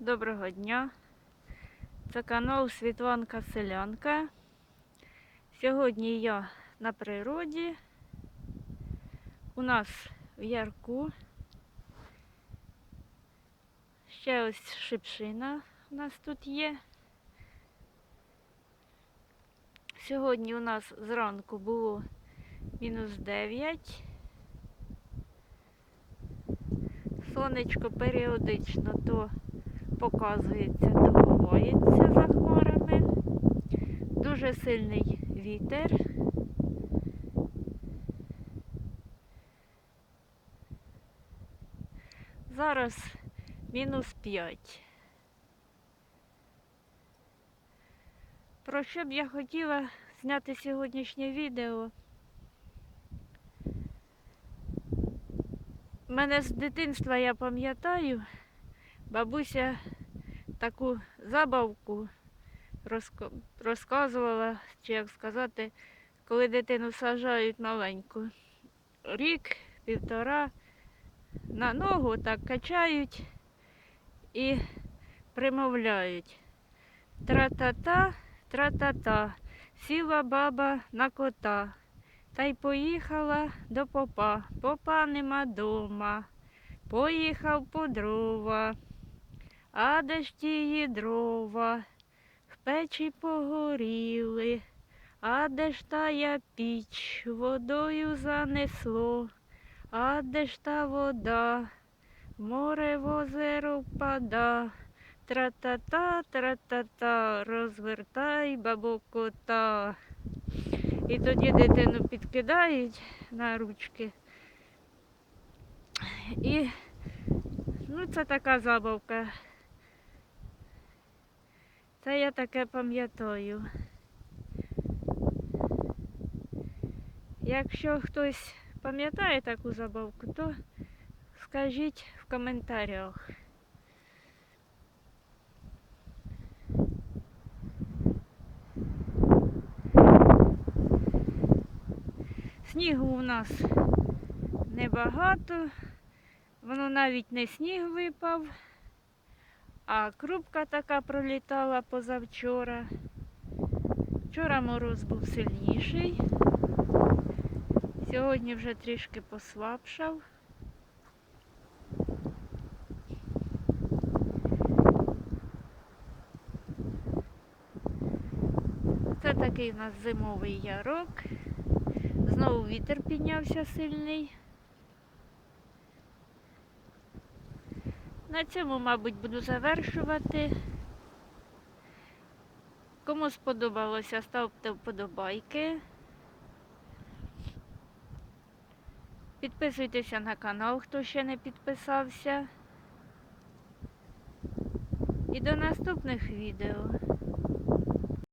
Доброго дня. Це канал Світланка Селянка. Сьогодні я на природі. У нас в ярку. Ще ось шипшина у нас тут є. Сьогодні у нас зранку було мінус 9. Сонечко періодично то показується, ховається за хмарами. Дуже сильний вітер. Зараз мінус 5. Про що б я хотіла зняти сьогоднішнє відео? Мене з дитинства я пам'ятаю, бабуся таку забавку розказувала, чи як сказати, коли дитину сажають маленьку. Рік, півтора, на ногу так качають і примовляють. Тра-та-та, тра-та-та, сіла баба на кота. Та й поїхала до попа. Попа нема дома. Поїхав по дрова. А де ж тії дрова? В печі погоріли. А де ж тая піч водою занесло? А де ж та вода? Море в озеро впада. Тра-та-та, тра-та-та, розвертай бабо кота. І тоді дитину підкидають на ручки. І ну, це така забавка. Це я таке пам'ятаю. Якщо хтось пам'ятає таку забавку, то скажіть в коментарях. Снігу у нас небагато, воно навіть не сніг випав, а крупка така пролітала позавчора. Вчора мороз був сильніший, сьогодні вже трішки послабшав. Це такий у нас зимовий ярок. Знову вітер піднявся сильний. На цьому, мабуть, буду завершувати. Кому сподобалося, ставте вподобайки. Підписуйтеся на канал, хто ще не підписався. І до наступних відео.